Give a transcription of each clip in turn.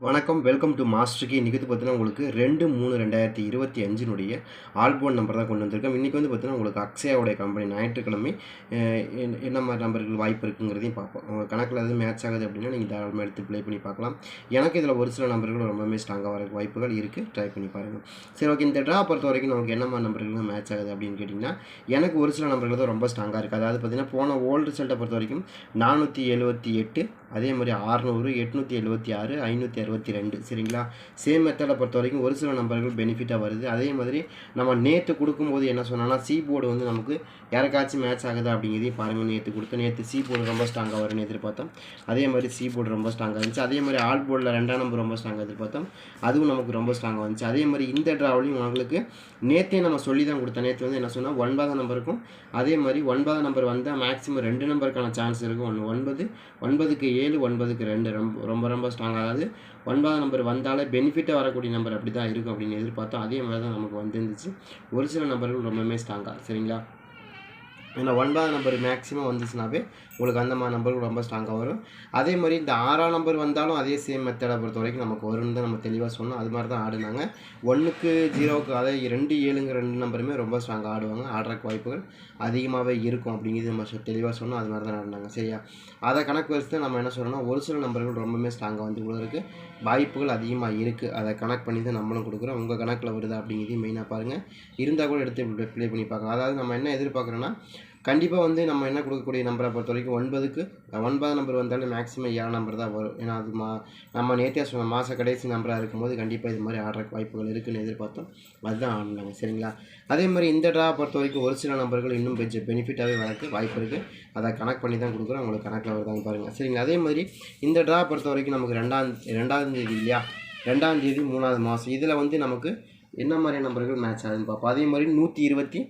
வணக்கம் welcome to மாஸ்டருக்கு இன்றைக்கி வந்து பார்த்தீங்கன்னா உங்களுக்கு ரெண்டு மூணு ரெண்டாயிரத்தி இருபத்தி அஞ்சினுடைய ஆல்போன் நம்பர் தான் கொண்டு வந்திருக்கோம். இன்றைக்கி வந்து பார்த்தீங்கன்னா உங்களுக்கு அக்ஷயாவுடைய கம்பெனி ஞாயிற்றுக்கிழமை என்ன- மாதிரி நம்பர்கள் வாய்ப்பு இருக்குங்கிறதையும் பார்ப்போம். உங்கள் கணக்கில் எதுவும் மேட்ச் ஆகுது அப்படின்னா நீங்கள் தாராளமாக எடுத்து ப்ளே பண்ணி பார்க்கலாம். எனக்கு இதில் ஒரு சில நம்பர்கள் ரொம்பவே ஸ்ட்ராங்காக வர வாய்ப்புகள் இருக்குது ட்ரை பண்ணி பாருங்கள் சரி ஓகே இந்த ட்ரா பொறுத்த வரைக்கும் நமக்கு என்ன மாதிரி நம்பர்கள் மேட்ச் ஆகுது அப்படின்னு கேட்டிங்கன்னா எனக்கு ஒரு சில நம்பர்கள் தான் ரொம்ப ஸ்ட்ராங்காக இருக்குது அதாவது பார்த்தீங்கன்னா போன ஓல்டு ரிசல்ட்டை பொறுத்த வரைக்கும் நானூற்றி எழுபத்தி எட்டு அதே மாதிரி ஆறுநூறு எட்நூற்றி எழுபத்தி ஆறு ஐநூற்றி இருபத்தி ரெண்டு சரிங்களா? சேம் மெத்தடை பொறுத்த வரைக்கும் ஒரு சில நம்பர்கள் பெனிஃபிட்டாக வருது. அதே மாதிரி நம்ம நேற்று கொடுக்கும்போது என்ன சொன்னோன்னா சி போர்டு வந்து நமக்கு யாருக்காச்சும் மேட்ச் ஆகுதா அப்படிங்கிறதையும் பாருங்கள் நேற்று கொடுத்த நேற்று சி போர்டு ரொம்ப ஸ்ட்ராங்காக வரும்னு எதிர்பார்த்தோம். அதே மாதிரி சி போர்டு ரொம்ப ஸ்ட்ராங்காக இருந்துச்சு. அதே மாதிரி ஆல் போர்டில் ரெண்டாம் நம்பர் ரொம்ப ஸ்ட்ராங்காக எதிர்பார்த்தோம். அதுவும் நமக்கு ரொம்ப ஸ்ட்ராங்காக வந்துச்சு. அதே மாதிரி இந்த ட்ராவலையும் உங்களுக்கு நேற்றே நம்ம சொல்லி தான் கொடுத்தோம் நேற்று வந்து என்ன சொன்னால் ஒன்பதாம் நம்பருக்கும் அதே மாதிரி ஒன்பதாம் நம்பர் வந்தால் மேக்ஸிமம் ரெண்டு நம்பருக்கான சான்ஸ் இருக்கும். ஒன்று ஒன்பது ஒன்பதுக்கு ஏழு ஒன்பதுக்கு ரெண்டு. ரொம்ப ரொம்ப ரொம்ப ஸ்ட்ராங் அதாவது ஒன்பதாம் நம்பர் வந்தாலே பெனிஃபிட்டாக வரக்கூடிய நம்பர் அப்படி தான் இருக்கும் அப்படின்னு எதிர்பார்த்தோம். அதே மாதிரி தான் நமக்கு வந்துருந்துச்சு. ஒரு சில நம்பர்கள் ரொம்பவுமே ஸ்ட்ராங்காக சரிங்களா? ஏன்னா ஒன்பதாம் நம்பர் மேக்ஸிமம் வந்துச்சுனாவே உங்களுக்கு அந்த மாதிரி நம்பர் ரொம்ப ஸ்ட்ராங்காக வரும். அதே மாதிரி இந்த ஆறாம் நம்பர் வந்தாலும் அதே சேம் மெத்தடை பொறுத்த வரைக்கும் நமக்கு வரும்னு தான் நம்ம தெளிவாக சொன்னோம். அது மாதிரி தான் ஆடினாங்க. ஒன்றுக்கு ஜீரோவுக்கு அதாவது ரெண்டு ஏழுங்கிற ரெண்டு நம்பருமே ரொம்ப ஸ்ட்ராங்காக ஆடுவாங்க. ஆடுறக்கு வாய்ப்புகள் அதிகமாகவே இருக்கும் அப்படிங்கிறது நம்ம தெளிவாக சொன்னோம். அது மாதிரி தான் ஆடினாங்க. சரியா? அதை கணக்கு வச்சு நம்ம என்ன சொல்கிறோம்னா ஒரு சில நம்பர்கள் ரொம்பவுமே ஸ்ட்ராங்காக வந்து இவ்வளோ இருக்குது வாய்ப்புகள் அதிகமாக இருக்குது அதை கணக்கு பண்ணி தான் நம்மளும் கொடுக்குறோம். உங்கள் கணக்கில் வருதா அப்படிங்கிறதையும் மெயினாக பாருங்கள் இருந்தால் கூட எடுத்து ப்ளே பண்ணி பார்க்கலாம். அதாவது நம்ம என்ன எதிர்பார்க்குறோன்னா கண்டிப்பாக வந்து நம்ம என்ன கொடுக்கக்கூடிய நம்பரை பொறுத்த வரைக்கும் ஒன்பதுக்கு ஒன்பதாம் நம்பர் வந்தாலும் மேக்ஸிமம் ஏழு நம்பர் தான் வரும். ஏன்னா அது மா நம்ம நேற்றே சொன்ன மாத கடைசி நம்பராக இருக்கும்போது கண்டிப்பாக இது மாதிரி ஆடுறக்கு வாய்ப்புகள் இருக்குன்னு எதிர்பார்த்தோம். அதுதான் ஆடினாங்க சரிங்களா? அதே மாதிரி இந்த ட்ரா பொறுத்த வரைக்கும் ஒரு சில நம்பர்கள் இன்னும் கொஞ்சம் பெனிஃபிட்டாகவே வரக்கு வாய்ப்பு இருக்குது அதை கனெக்ட் பண்ணி தான் கொடுக்குறோம். உங்களுக்கு கணக்கில் வருதாங்க பாருங்கள் சரிங்களா? அதே மாதிரி இந்த ட்ரா பொறுத்த வரைக்கும் நமக்கு ரெண்டாம் ரெண்டாம் தேதி இல்லையா? ரெண்டாம் தேதி மூணாவது மாதம் இதில் வந்து நமக்கு என்ன மாதிரி நம்பர்கள் மேட்ச் ஆகுதுன்னு பார்ப்போம். அதே மாதிரி நூற்றி இருபத்தி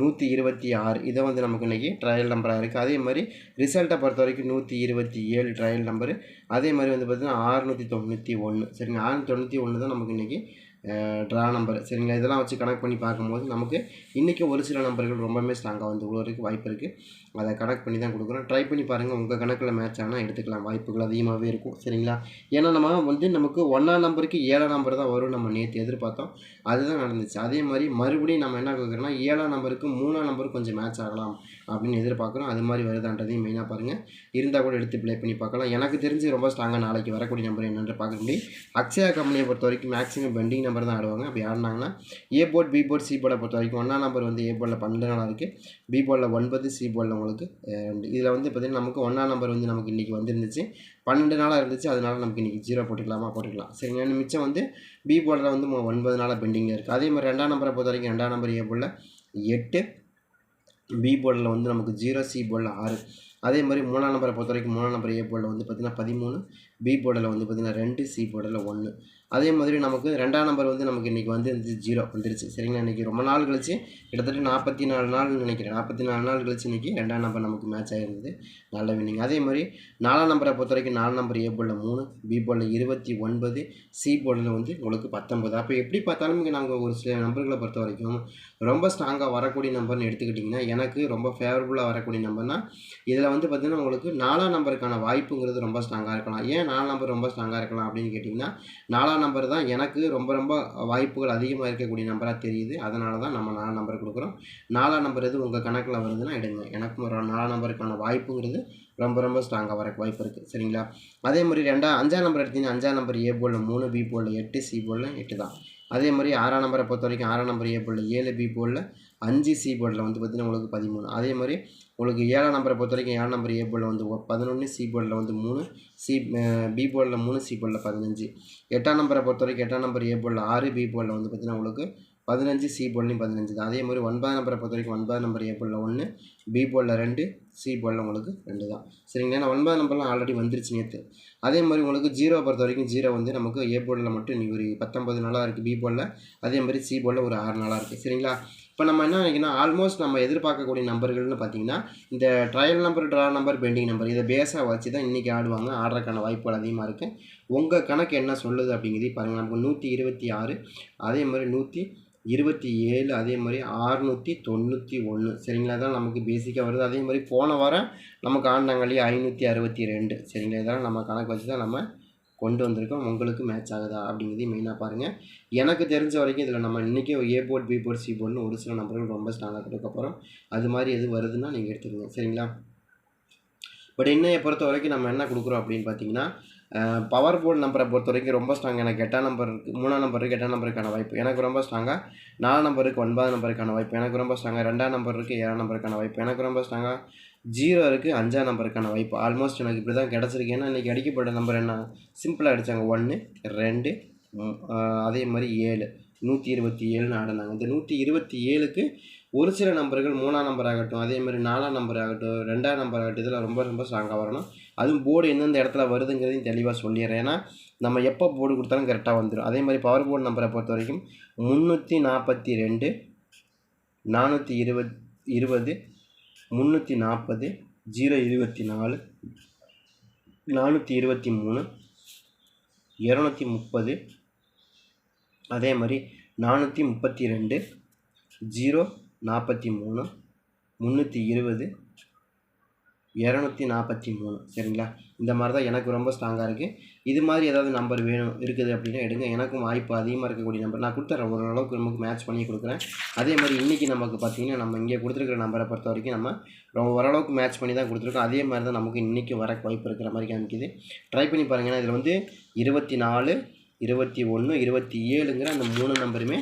நூற்றி இருபத்தி ஆறு. இதை வந்து நமக்கு இன்றைக்கி ட்ரையல் நம்பராக இருக்குது அதே மாதிரி ரிசல்ட்டை பொறுத்த வரைக்கும் நூற்றி இருபத்தி ஏழு ட்ரையல் நம்பரு அதே மாதிரி வந்து பார்த்திங்கன்னா ஆறுநூற்றி தொண்ணூற்றி ஒன்று சரிங்க ஆறுநூற்றி தொண்ணூற்றி ஒன்று தான் நமக்கு இன்றைக்கி ட்ரா நம்பர் சரிங்களா? இதெல்லாம் வச்சு கனெக்ட் பண்ணி பார்க்கும்போது நமக்கு இன்றைக்கி ஒரு சில நம்பர்கள் ரொம்பவுமே ஸ்ட்ராங்காக வந்து இவ்வளோ வாய்ப்பு இருக்குது அதை கனெக்ட் பண்ணி தான் கொடுக்குறோம். ட்ரை பண்ணி பாருங்கள் உங்கள் கணக்கில் மேட்ச் ஆனால் எடுத்துக்கலாம். வாய்ப்புகள் அதிகமாகவே இருக்கும். சரிங்களா? ஏன்னா நம்ம வந்து நமக்கு ஒன்றாம் நம்பருக்கு ஏழாம் நம்பர் தான் வரும். நம்ம நேற்று எதிர்பார்த்தோம். அதுதான் நடந்துச்சு. அதே மாதிரி மறுபடியும் நம்ம என்ன கேட்குறோம்னா ஏழாம் நம்பருக்கு மூணாம் நம்பருக்கு கொஞ்சம் மேட்ச் ஆகலாம் அப்படின்னு எதிர்பார்க்குறோம். அது மாதிரி வருதான்றதையும் மெயினாக பாருங்கள் இருந்தால் கூட எடுத்து ப்ளே பண்ணி பார்க்கலாம். எனக்கு தெரிஞ்சு ரொம்ப ஸ்ட்ராங்காக நாளைக்கு வரக்கூடிய நம்பர் என்னென்று பார்க்க முடியும். அக்ஷயா கம்பெனியை பொறுத்த வரைக்கும் மேக்ஸிமம் பெண்டிங் நம்பர் தான் ஆடுவாங்க. அப்படி ஆடினாங்கன்னா A board B board C போர்டை பொறுத்த வரைக்கும் ஒன்றாம் நம்பர் வந்து ஏ போர்டில் பன்னெண்டு நாளாக இருக்குது பி போர்டில் ஒன்பது சி போர்டில் உங்களுக்கு ரெண்டு. இதில் வந்து பார்த்திங்கன்னா நமக்கு ஒன்றாம் நம்பர் வந்து நமக்கு இன்றைக்கி வந்துருந்துச்சு. பன்னெண்டு நாளாக இருந்துச்சு. அதனால நமக்கு இன்றைக்கி ஜீரோ போட்டுக்கலாமா? போட்டுக்கலாம். சரிங்க மிச்சம் வந்து பி போர்டில் வந்து ஒன்பது நாளாக பெண்டிங்கில் இருக்குது அதே மாதிரி ரெண்டாம் நம்பரை பொறுத்த வரைக்கும் ரெண்டாம் நம்பர் ஏ போர்டில் எட்டு பி போர்டில் வந்து நமக்கு ஜீரோ சி போர்டில் ஆறு. அதே மாதிரி மூணாம் நம்பரை பொறுத்த வரைக்கும் மூணாம் நம்பர் ஏ போர்டில் வந்து பார்த்திங்கன்னா பதிமூணு பி போர்டில் வந்து பார்த்திங்கன்னா ரெண்டு சி போர்டில் ஒன்று அதே மாதிரி நமக்கு ரெண்டாம் நம்பர் வந்து நமக்கு இன்றைக்கி வந்து ஜீரோ வந்துருச்சு. சரிங்களா? இன்றைக்கி ரொம்ப நாள் கழிச்சு கிட்டத்தட்ட நாற்பத்தி நாலு நாள் நினைக்கிறேன். நாற்பத்தி நாலு நாள் கழிச்சு இன்றைக்கி ரெண்டாம் நம்பர் நமக்கு மேட்ச் ஆகிருந்தது நல்ல வின்னிங் அதே மாதிரி நாலாம் நம்பரை பொறுத்த வரைக்கும் நாலு நம்பர் ஏ போர்டில் மூணு பி போர்டில் இருபத்தி ஒன்பது சி போர்டில் வந்து உங்களுக்கு பத்தொன்பது. அப்போ எப்படி பார்த்தாலும் இங்கே நாங்கள் ஒரு சில நம்பர்களை பொறுத்த வரைக்கும் ரொம்ப ஸ்ட்ராங்காக வரக்கூடிய நம்பர்னு எடுத்துக்கிட்டிங்கன்னா எனக்கு ரொம்ப ஃபேவரபுளாக வரக்கூடிய நம்பர்னால் இதில் வந்து பார்த்திங்கன்னா உங்களுக்கு நாலாம் நம்பருக்கான வாய்ப்புங்கிறது ரொம்ப ஸ்ட்ராங்காக இருக்கலாம். ஏன் நாலாம் நம்பர் ரொம்ப ஸ்ட்ராங்காக இருக்கலாம் அப்படின்னு கேட்டிங்கன்னா நாலாம் நம்பர் தான் எனக்கு ரொம்ப ரொம்ப வாய்ப்புகள் அதிகமாக இருக்கக்கூடிய நம்பராக தெரியுது. அதனால தான் நம்ம நாலாம் நம்பர் கொடுக்குறோம். நாலாம் நம்பர் எது உங்கள் கணக்கில் வருதுன்னா எடுங்க. எனக்கும் ஒரு நாலாம் நம்பருக்கான வாய்ப்புங்கிறது ரொம்ப ரொம்ப ஸ்ட்ராங்காக வரக்கு வாய்ப்பு இருக்குது சரிங்களா? அதே மாதிரி ரெண்டா அஞ்சாம் நம்பர் எடுத்தீங்கன்னா அஞ்சாம் நம்பர் ஏ போலில் மூணு பி போலில் எட்டு சி போலில் எட்டு தான் அதே மாதிரி ஆறாம் நம்பரை பொறுத்த வரைக்கும் ஆறாம் நம்பர் ஏ போலில் ஏழு பி போலில் அஞ்சு சி போர்டில் வந்து பார்த்திங்கன்னா உங்களுக்கு பதிமூணு. அதே மாதிரி உங்களுக்கு ஏழாம் நம்பரை பொறுத்த வரைக்கும் ஏழாம் நம்பர் ஏ போர்டில் வந்து பதினொன்று சி போர்டில் வந்து மூணு சி பி போர்டில் மூணு சி போர்டில் பதினஞ்சு. எட்டாம் நம்பரை பொறுத்த வரைக்கும் எட்டாம் நம்பர் ஏ போர்டில் ஆறு பி போர்டில் வந்து பார்த்திங்கன்னா உங்களுக்கு பதினஞ்சு சி போல்லையும் பதினஞ்சு தான். அதே மாதிரி ஒன்பதாம் நம்பரை பொறுத்த வரைக்கும் ஒன்பதாம் நம்பர் ஏ போலில் ஒன்று பி போலில் ரெண்டு சி போலில் உங்களுக்கு ரெண்டு தான். சரிங்களா? ஏன்னா ஒன்பதாம் நம்பர்லாம் ஆல்ரெடி வந்துருச்சு நேற்று அதே மாதிரி உங்களுக்கு ஜீரோ பொறுத்த வரைக்கும் ஜீரோ வந்து நமக்கு ஏ போலில் மட்டும் இன்னைக்கு ஒரு பத்தொம்பது நாளாக இருக்குது பி போலில் அதே மாதிரி சி போலில் ஒரு ஆறு நாளாக இருக்குது சரிங்களா? இப்போ நம்ம என்ன நினைக்கணும்? ஆல்மோஸ்ட் நம்ம எதிர்பார்க்கக்கூடிய நம்பர்கள்னு பார்த்தீங்கன்னா இந்த trial number draw number pending number இதை பேஸாக வச்சு தான் இன்றைக்கி ஆடுவாங்க. ஆடுறதுக்கான வாய்ப்புகள் அதிகமாக இருக்குது உங்கள் கணக்கு என்ன சொல்லுது அப்படிங்கிறதையும் பாருங்கள் நமக்கு நூற்றி இருபத்தி ஆறு அதே மாதிரி நூற்றி இருபத்தி ஏழு அதே மாதிரி ஆறுநூற்றி தொண்ணூற்றி ஒன்று சரிங்களா? தான் நமக்கு பேசிக்காக வருது. அதே மாதிரி போன வாரம் நமக்கு ஆண்டாங்களே ஐநூற்றி அறுபத்தி ரெண்டு. சரிங்களா? இதெல்லாம் நம்ம கணக்கு வச்சு தான் நம்ம கொண்டு வந்திருக்கோம். உங்களுக்கு மேட்ச் ஆகுதா அப்படிங்கிறதையும் மெயினாக பாருங்கள் எனக்கு தெரிஞ்ச வரைக்கும் இதில் நம்ம இன்றைக்கி A board B board C போர்ட்னு ஒரு சில நம்பர்கள் ரொம்ப ஸ்ட்ராங்காக கொடுக்கப்புறம் அது மாதிரி எது வருதுன்னா நீங்கள் எடுத்துக்கோங்க. சரிங்களா? பட் என்னையை பொறுத்த வரைக்கும் நம்ம என்ன கொடுக்குறோம் அப்படின்னு பார்த்தீங்கன்னா பவர் போர்டு நம்பரை பொறுத்த வரைக்கும் ரொம்ப ஸ்ட்ராங் எனக்கு எட்டாம் நம்பர் இருக்குது மூணாம் நம்பருக்கு எட்டாம் நம்பருக்கான வாய்ப்பு. எனக்கு ரொம்ப ஸ்ட்ராங்காக நாலாம் நம்பருக்கு ஒன்பதாம் நம்பருக்கான வாய்ப்பு. எனக்கு ரொம்ப ஸ்ட்ராங்காக ரெண்டாம் நம்பர் இருக்குது ஏழாம் நம்பருக்கான வாய்ப்பு. எனக்கு ரொம்ப ஸ்ட்ராங்காக ஜீரோ இருக்குது அஞ்சாம் நம்பருக்கான வாய்ப்பு. ஆல்மோஸ்ட் எனக்கு இப்படி தான் கிடச்சிருக்கு. ஏன்னா இன்றைக்கி அடிக்கப்பட்ட நம்பர் என்ன? சிம்பிளாக அடித்தாங்க ஒன்று ரெண்டு அதே மாதிரி ஏழு. நூற்றி இருபத்தி ஏழுன்னு ஆடினாங்க. இந்த நூற்றி இருபத்தி ஏழுக்கு ஒரு சில நம்பர்கள் மூணாம் நம்பர் ஆகட்டும் அதே மாதிரி நாலாம் நம்பர் ஆகட்டும் ரெண்டாம் நம்பர் ஆகட்டும் இதெல்லாம் ரொம்ப ரொம்ப ஸ்ட்ராங்காக வரணும். அதுவும் போர்டு எந்தெந்த இடத்துல வருதுங்கிறதையும் தெளிவாக சொல்லிடுறேன். ஏன்னா நம்ம எப்போ போர்டு கொடுத்தாலும் கரெக்டாக வந்துடும் அதே மாதிரி பவர் போர்டு நம்பரை பொறுத்த வரைக்கும் முந்நூற்றி நாற்பத்தி ரெண்டு நானூற்றி இருபத் இருபது முந்நூற்றி நாற்பது ஜீரோ இருபத்தி நாலு நானூற்றி இருபத்தி மூணு இரநூத்தி முப்பது அதே மாதிரி நானூற்றி முப்பத்தி ரெண்டு ஜீரோ நாற்பத்தி மூணு முந்நூற்றி இருபது இரநூத்தி நாற்பத்தி மூணு சரிங்களா? இந்த மாதிரி தான் எனக்கு ரொம்ப ஸ்ட்ராங்காக இருக்குது இது மாதிரி ஏதாவது நம்பர் வேணும் இருக்குது அப்படின்னா எடுங்க. எனக்கும் வாய்ப்பு அதிகமாக இருக்கக்கூடிய நம்பர் நான் கொடுத்துட்றேன் ஓரளவுக்கு நமக்கு மேட்ச் பண்ணி கொடுக்குறேன். அதே மாதிரி இன்றைக்கி நமக்கு பார்த்தீங்கன்னா நம்ம இங்கே கொடுத்துருக்குற நம்பரை பொறுத்த வரைக்கும் நம்ம ரொம்ப ஓரளவுக்கு மேட்ச் பண்ணி தான் கொடுத்துருக்கோம். அதே மாதிரி தான் நமக்கு இன்றைக்கி வர வாய்ப்பு இருக்கிற மாதிரி காமிக்குது. ட்ரை பண்ணி பாருங்க. ஏன்னா இதில் வந்து இருபத்தி நாலு இருபத்தி ஒன்று இருபத்தி ஏழுங்கிற அந்த மூணு நம்பருமே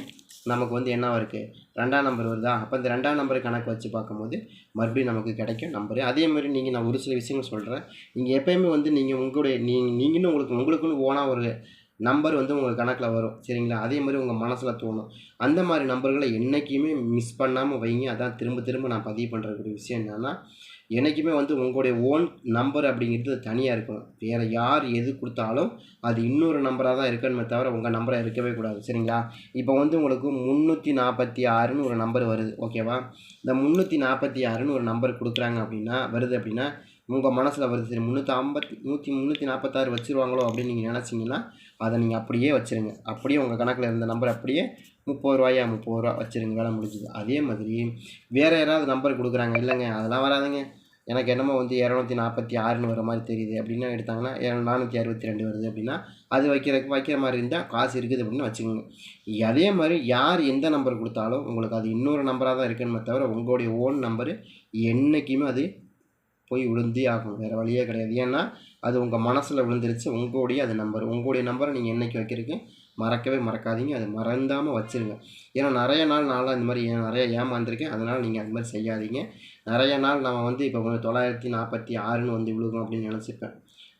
நமக்கு வந்து என்னவாக இருக்குது ரெண்டாம் நம்பர் வருதா? அப்போ இந்த ரெண்டாம் நம்பர் கணக்கு வச்சு பார்க்கும்போது மறுபடியும் நமக்கு கிடைக்கும் நம்பரு அதே மாதிரி நீங்கள் நான் ஒரு சில விஷயங்கள் சொல்கிறேன் நீங்கள் எப்போயுமே வந்து நீங்கள் உங்களுடைய நீ நீங்களும் உங்களுக்கு உங்களுக்குன்னு ஓனாக ஒரு நம்பர் வந்து உங்கள் கணக்கில் வரும். சரிங்களா? அதே மாதிரி உங்கள் மனசில் தோணும். அந்த மாதிரி நம்பர்களை என்றைக்குமே மிஸ் பண்ணாமல் வைங்க. அதான் திரும்ப திரும்ப நான் பதிவு பண்ணுற விஷயம் என்னென்னா என்றைக்குமே வந்து உங்களுடைய ஓன் நம்பர் அப்படிங்கிறது தனியாக இருக்கணும் வேறு யார் எது கொடுத்தாலும் அது இன்னொரு நம்பராக தான் இருக்கணுமே தவிர உங்கள் நம்பராக இருக்கவே கூடாது. சரிங்களா? இப்போ வந்து உங்களுக்கு முந்நூற்றி நாற்பத்தி ஆறுன்னு ஒரு நம்பர் வருது. ஓகேவா இந்த முந்நூற்றி நாற்பத்தி ஆறுன்னு ஒரு நம்பர் கொடுக்குறாங்க அப்படின்னா வருது அப்படின்னா உங்கள் மனசில் வருது. சரி முந்நூற்றி ஐம்பத்தி நூற்றி முந்நூற்றி நாற்பத்தாறு வச்சுருவாங்களோ அப்படின்னு நீங்கள் நினச்சிங்கன்னா அதை நீங்கள் அப்படியே வச்சுருங்க. அப்படியே உங்கள் கணக்கில் இருந்த நம்பர் அப்படியே முப்பது ரூபாயா முப்பது ரூபா வச்சுருங்க வேலை முடிஞ்சுது. அதே மாதிரி வேறு யாராவது நம்பர் கொடுக்குறாங்க இல்லைங்க அதெல்லாம் வராதுங்க. எனக்கு என்னமோ வந்து இரநூத்தி நாற்பத்தி ஆறுன்னு வர மாதிரி தெரியுது. அப்படின்னா எடுத்தாங்கன்னா நானூற்றி அறுபத்தி ரெண்டு வருது அப்படின்னா அது வைக்கிறதுக்கு வைக்கிற மாதிரி இருந்தால் காசு இருக்குது அப்படின்னு வச்சுக்கோங்க. அதே மாதிரி யார் எந்த நம்பர் கொடுத்தாலும் உங்களுக்கு அது இன்னொரு நம்பராக தான் இருக்குன்னு தவிர உங்களுடைய ஓன் நம்பரு என்றைக்குமே அது போய் விழுந்தே ஆகும். வேறு வழியே கிடையாது. ஏன்னா அது உங்கள் மனசில் விழுந்துருச்சு உங்களுடைய அது நம்பர் உங்களுடைய நம்பரை நீங்கள் என்றைக்கு வைக்கிறீங்க மறக்கவே மறக்காதீங்க. அது மறந்தாமல் வச்சுருங்க. ஏன்னா நிறைய நாள் நான்லாம் இந்த மாதிரி ஏன் நிறைய ஏமாந்துருக்கேன். அதனால் நீங்கள் அது மாதிரி செய்யாதீங்க. நிறைய நாள் நம்ம வந்து இப்போ தொள்ளாயிரத்தி நாற்பத்தி ஆறுன்னு வந்து விழுகும் அப்படின்னு நினச்சிப்பேன்.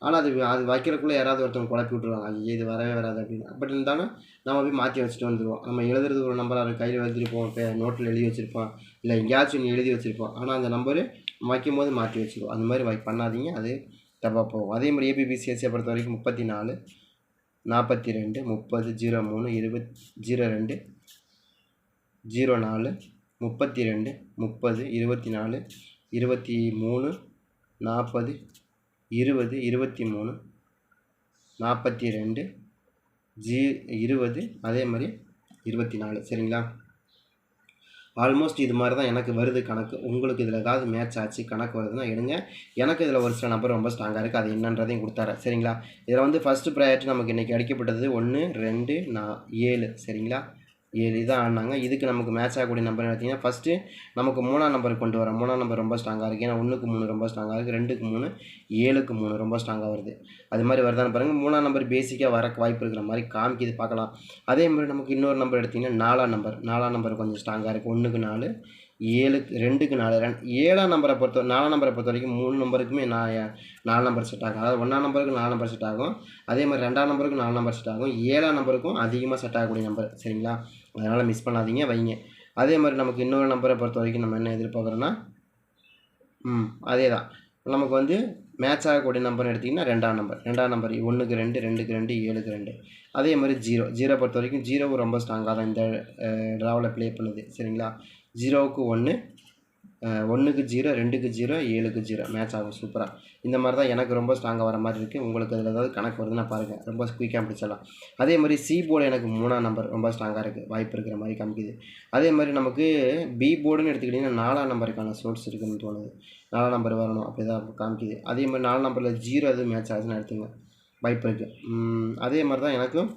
ஆனால் அது அது வைக்கிறக்குள்ளே யாராவது ஒருத்தவங்க குழப்பி விட்ருவாங்க ஐயோ இது வரவே வராது அப்படின்னு. பட் இருந்தாலும் நம்ம போய் மாற்றி வச்சுட்டு வந்துடுவோம் நம்ம எழுதுறது ஒரு நம்பராக இருக்கும் கையில் எழுதிருப்போம் இப்போ நோட்டில் எழுதி வச்சுருப்போம். இல்லை எங்கேயாச்சும் ஒன்று எழுதி வச்சுருப்போம். ஆனால் அந்த நம்பரு வைக்கும்போது மாற்றி வச்சுருவோம் அந்த மாதிரி வை பண்ணாதீங்க. அது தப்பாக போகும். அதே மாதிரி ஏபிபிசிஎஸ்சியை பொறுத்த வரைக்கும் முப்பத்தி நாலு நாற்பத்தி ரெண்டு முப்பது ஜீரோ மூணு இருபத் ஜீரோ ரெண்டு ஜீரோ நாலு முப்பத்தி ரெண்டு முப்பது இருபத்தி நாலு இருபத்தி மூணு நாற்பது இருபது இருபத்தி மூணு நாற்பத்தி ரெண்டு ஜீ இருபது அதே மாதிரி இருபத்தி நாலு சரிங்களா? ஆல்மோஸ்ட் இது மாதிரி தான் எனக்கு வருது கணக்கு. உங்களுக்கு இதில் ஏதாவது மேட்ச் ஆச்சு கணக்கு வருதுன்னா எடுங்க. எனக்கு இதில் ஒரு சில நம்பர் ரொம்ப ஸ்ட்ராங்காக இருக்குது அது என்னன்றதையும் கொடுத்தாரு. சரிங்களா? இதில் வந்து ஃபஸ்ட்டு ப்ரையாரிட்டி நமக்கு இன்றைக்கி அடிக்கப்பட்டது ஒன்று ரெண்டு நா ஏழு. சரிங்களா? ஏழு இதான் ஆடினாங்க இதுக்கு நமக்கு மேட்ச் ஆகக்கூடிய நம்பர் பார்த்தீங்கன்னா ஃபஸ்ட்டு நமக்கு மூணாம் நம்பர் கொண்டு வரோம் மூணாம் நம்பர் ரொம்ப ஸ்ட்ராங்காக இருக்குது ஏன்னா ஒன்றுக்கு மூணு ரொம்ப ஸ்ட்ராங்காக இருக்குது ரெண்டுக்கு மூணு ஏழுக்கு மூணு ரொம்ப ஸ்ட்ராங்காக வருது. அது மாதிரி வருதான்னு பாருங்கள் மூணாம் நம்பர் பேசிக்காக வர வாய்ப்பு இருக்கிற மாதிரி காமிக்குது பார்க்கலாம். அதே மாதிரி நமக்கு இன்னொரு நம்பர் எடுத்திங்கன்னா நாலாம் நம்பர் நாலாம் நம்பர் கொஞ்சம் ஸ்ட்ராங்காக இருக்குது ஒன்றுக்கு நாலு ஏழுக்கு ரெண்டுக்கு நாலு ரெண்டு ஏழாம் நம்பரை பொறுத்த நாலாம் நம்பரை பொறுத்த வரைக்கும் மூணு நம்பருக்குமே நான் நாலு நம்பர் செட் ஆகும். அதாவது ஒன்றாம் நம்பருக்கு நாலு நம்பர் செட் ஆகும். அதே மாதிரி ரெண்டாம் நம்பருக்கு நாலு நம்பர் செட் ஆகும். ஏழாம் நம்பருக்கும் அதிகமாக செட் ஆகக்கூடிய நம்பர் சரிங்களா? அதனால் மிஸ் பண்ணாதீங்க வைங்க. அதே மாதிரி நமக்கு இன்னொரு நம்பரை பொறுத்த வரைக்கும் நம்ம என்ன எதிர்பார்க்குறோன்னா ம் அதே தான் நமக்கு வந்து மேட்ச் ஆகக்கூடிய நம்பர் எடுத்திங்கன்னா ரெண்டாம் நம்பர் ரெண்டாம் நம்பர் ஒன்றுக்கு ரெண்டு ரெண்டுக்கு ரெண்டு ஏழுக்கு ரெண்டு. அதே மாதிரி ஜீரோ ஜீரோ பொறுத்த வரைக்கும் ஜீரோவும் ரொம்ப ஸ்ட்ராங்காக தான் இந்த ட்ராவில் ப்ளே பண்ணுது சரிங்களா? ஜீரோவுக்கு ஒன்று ஒன்றுக்கு ஜீரோ ரெண்டுக்கு ஜீரோ ஏழுக்கு ஜீரோ. மேட்ச் ஆகும். சூப்பராக இந்த மாதிரி தான் எனக்கு ரொம்ப ஸ்ட்ராங்காக வர மாதிரி இருக்குது உங்களுக்கு அதில் ஏதாவது கணக்கு வருதுன்னா பாருங்கள் ரொம்ப குயிக்காக பிடிச்சிடலாம். அதே மாதிரி சி போர்டு எனக்கு மூணாம் நம்பர் ரொம்ப ஸ்ட்ராங்காக இருக்குது வாய்ப்பு இருக்கிற மாதிரி காமிக்குது. அதே மாதிரி நமக்கு பி போர்டுன்னு எடுத்துக்கிட்டிங்கன்னா நாலாம் நம்பருக்கான சோர்ஸ் இருக்குதுன்னு தோணுது. நாலாம் நம்பர் வரணும். அப்படி தான் காமிக்குது. அதே மாதிரி நாலாம் நம்பரில் ஜீரோ எதுவும் மேட்ச் ஆகுதுன்னு எடுத்துங்க வாய்ப்பு இருக்குது அதே மாதிரி தான் எனக்கும்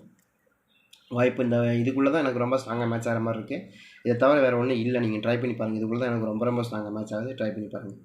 வாய்ப்பு இந்த இதுக்குள்ளே தான் எனக்கு ரொம்ப ஸ்ட்ராங்காக மேட்ச் ஆகிற மாதிரி இருக்குது இதை தவிர வேறு ஒன்றும் இல்லை. நீங்கள் ட்ரை பண்ணி பாருங்கள் இதுக்குள்ளே தான் எனக்கு ரொம்ப ரொம்ப ஸ்ட்ராங்காக மேட்ச் ஆகுது. ட்ரை பண்ணி பாருங்கள்